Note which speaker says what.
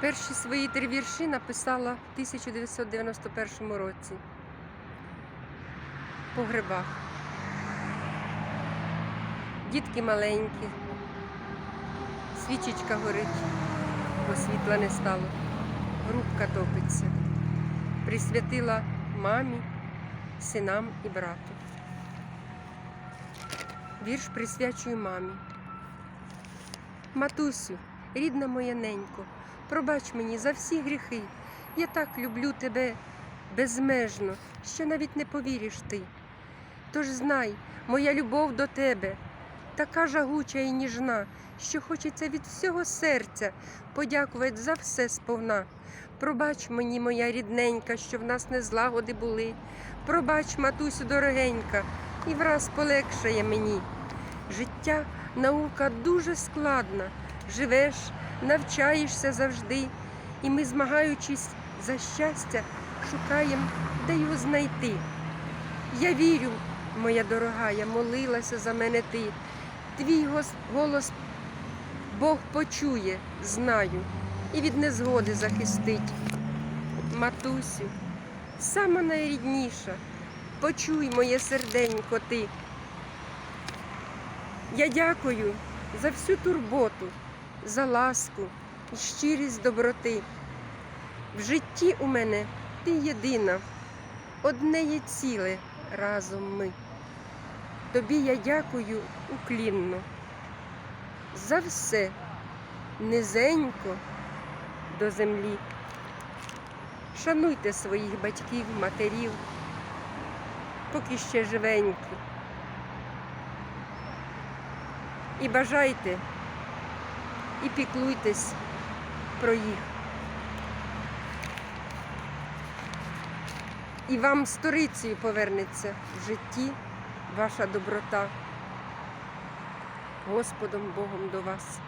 Speaker 1: Перші свої три вірші написала в 1991 році по грибах. Дітки маленькі, свічечка горить, бо світла не стало, грубка топиться. Присвятила мамі, синам і брату. Вірш присвячую мамі. Матусю, рідна моя ненько, пробач мені за всі гріхи. Я так люблю тебе безмежно, що навіть не повіриш ти. Тож знай, моя любов до тебе така жагуча і ніжна, що хочеться від всього серця подякувати за все сповна. Пробач мені, моя рідненька, що в нас не злагоди були. Пробач, матусю дорогенька, і враз полегшає мені. Життя наука дуже складна. Живеш, навчаєшся завжди, і ми, змагаючись за щастя, шукаємо, де його знайти. Я вірю, моя дорога, я молилася за мене ти. Твій голос Бог почує, знаю, і від незгоди захистить. Матусю, сама найрідніша, почуй моє серденько ти. Я дякую за всю турботу, за ласку і щирість доброти. В житті у мене ти єдина, одне є ціле разом ми. Тобі я дякую уклінно за все низенько до землі. Шануйте своїх батьків, матерів, поки ще живенькі. І бажайте, і піклуйтесь про їх. І вам сторицею повернеться в житті ваша доброта. Господом Богом до вас.